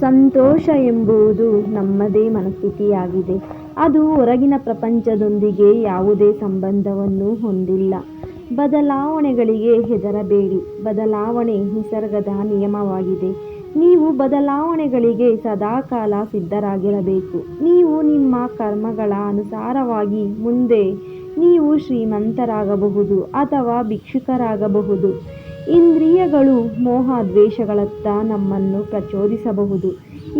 ಸಂತೋಷ ಎಂಬುದು ನಮ್ಮದೇ ಮನಸ್ಥಿತಿಯಾಗಿದೆ. ಅದು ಹೊರಗಿನ ಪ್ರಪಂಚದೊಂದಿಗೆ ಯಾವುದೇ ಸಂಬಂಧವನ್ನು ಹೊಂದಿಲ್ಲ. ಬದಲಾವಣೆಗಳಿಗೆ ಹೆದರಬೇಡಿ. ಬದಲಾವಣೆ ನಿಸರ್ಗದ ನಿಯಮವಾಗಿದೆ. ನೀವು ಬದಲಾವಣೆಗಳಿಗೆ ಸದಾಕಾಲ ಸಿದ್ಧರಾಗಿರಬೇಕು. ನೀವು ನಿಮ್ಮ ಕರ್ಮಗಳ ಅನುಸಾರವಾಗಿ ಮುಂದೆ ನೀವು ಶ್ರೀಮಂತರಾಗಬಹುದು ಅಥವಾ ಭಿಕ್ಷುಕರಾಗಬಹುದು. ಇಂದ್ರಿಯಗಳು ಮೋಹ ದ್ವೇಷಗಳತ್ತ ನಮ್ಮನ್ನು ಪ್ರಚೋದಿಸಬಹುದು.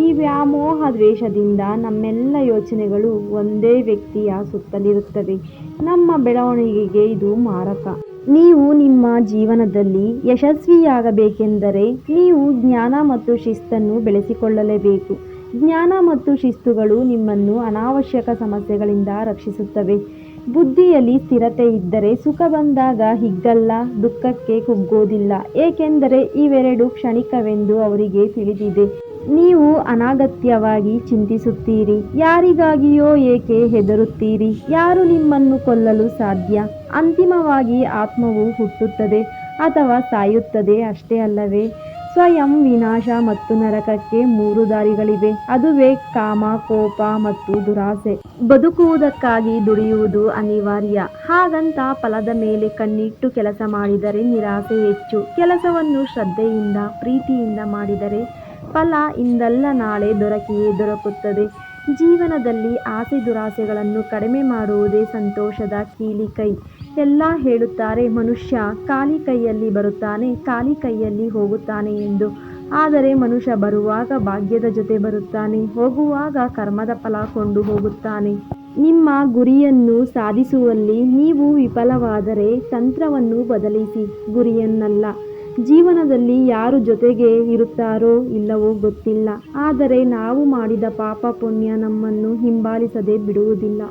ಈ ವ್ಯಾಮೋಹ ದ್ವೇಷದಿಂದ ನಮ್ಮೆಲ್ಲ ಯೋಚನೆಗಳು ಒಂದೇ ವ್ಯಕ್ತಿಯ ಸುತ್ತಲಿರುತ್ತವೆ. ನಮ್ಮ ಬೆಳವಣಿಗೆಗೆ ಇದು ಮಾರಕ. ನೀವು ನಿಮ್ಮ ಜೀವನದಲ್ಲಿ ಯಶಸ್ವಿಯಾಗಬೇಕೆಂದರೆ ನೀವು ಜ್ಞಾನ ಮತ್ತು ಶಿಸ್ತನ್ನು ಬೆಳೆಸಿಕೊಳ್ಳಲೇಬೇಕು. ಜ್ಞಾನ ಮತ್ತು ಶಿಸ್ತುಗಳು ನಿಮ್ಮನ್ನು ಅನಾವಶ್ಯಕ ಸಮಸ್ಯೆಗಳಿಂದ ರಕ್ಷಿಸುತ್ತವೆ. ಬುದ್ಧಿಯಲ್ಲಿ ಸ್ಥಿರತೆ ಇದ್ದರೆ ಸುಖ ಬಂದಾಗ ಹಿಗ್ಗಲ್ಲ, ದುಃಖಕ್ಕೆ ಕುಗ್ಗೋದಿಲ್ಲ. ಏಕೆಂದರೆ ಇವೆರಡು ಕ್ಷಣಿಕವೆಂದು ಅವರಿಗೆ ತಿಳಿದಿದೆ. ನೀವು ಅನಗತ್ಯವಾಗಿ ಚಿಂತಿಸುತ್ತೀರಿ. ಯಾರಿಗಾಗಿಯೋ ಏಕೆ ಹೆದರುತ್ತೀರಿ? ಯಾರು ನಿಮ್ಮನ್ನು ಕೊಲ್ಲಲು ಸಾಧ್ಯ? ಅಂತಿಮವಾಗಿ ಆತ್ಮವು ಹುಟ್ಟುತ್ತದೆ ಅಥವಾ ಸಾಯುತ್ತದೆ ಅಷ್ಟೇ ಅಲ್ಲವೇ? ಸ್ವಯಂ ವಿನಾಶ ಮತ್ತು ನರಕಕ್ಕೆ ಮೂರು ದಾರಿಗಳಿವೆ. ಅದುವೇ ಕಾಮ, ಕೋಪ ಮತ್ತು ದುರಾಸೆ. ಬದುಕುವುದಕ್ಕಾಗಿ ದುಡಿಯುವುದು ಅನಿವಾರ್ಯ. ಹಾಗಂತ ಫಲದ ಮೇಲೆ ಕಣ್ಣಿಟ್ಟು ಕೆಲಸ ಮಾಡಿದರೆ ನಿರಾಸೆ ಹೆಚ್ಚು. ಕೆಲಸವನ್ನು ಶ್ರದ್ಧೆಯಿಂದ, ಪ್ರೀತಿಯಿಂದ ಮಾಡಿದರೆ ಫಲ ಇಂದಲ್ಲ ನಾಳೆ ದೊರಕಿಯೇ ದೊರಕುತ್ತದೆ. ಜೀವನದಲ್ಲಿ ಆಸೆ ದುರಾಸೆಗಳನ್ನು ಕಡಿಮೆ ಮಾಡುವುದೇ ಸಂತೋಷದ ಕೀಲಿಕೈ ಎಲ್ಲ ಹೇಳುತ್ತಾರೆ ಮನುಷ್ಯ. ಖಾಲಿ ಕೈಯಲ್ಲಿ ಬರುತ್ತಾನೆ, ಖಾಲಿ ಕೈಯಲ್ಲಿ ಹೋಗುತ್ತಾನೆ ಎಂದು. ಆದರೆ ಮನುಷ್ಯ ಬರುವಾಗ ಭಾಗ್ಯದ ಜೊತೆ ಬರುತ್ತಾನೆ, ಹೋಗುವಾಗ ಕರ್ಮದ ಫಲ ಕೊಂಡು ಹೋಗುತ್ತಾನೆ. ನಿಮ್ಮ ಗುರಿಯನ್ನು ಸಾಧಿಸುವಲ್ಲಿ ನೀವು ವಿಫಲವಾದರೆ ತಂತ್ರವನ್ನು ಬದಲಿಸಿ, ಗುರಿಯನ್ನಲ್ಲ. ಜೀವನದಲ್ಲಿ ಯಾರು ಜೊತೆಗೆ ಇರುತ್ತಾರೋ ಇಲ್ಲವೋ ಗೊತ್ತಿಲ್ಲ. ಆದರೆ ನಾವು ಮಾಡಿದ ಪಾಪ ಪುಣ್ಯ ನಮ್ಮನ್ನು ಹಿಂಬಾಲಿಸದೆ ಬಿಡುವುದಿಲ್ಲ.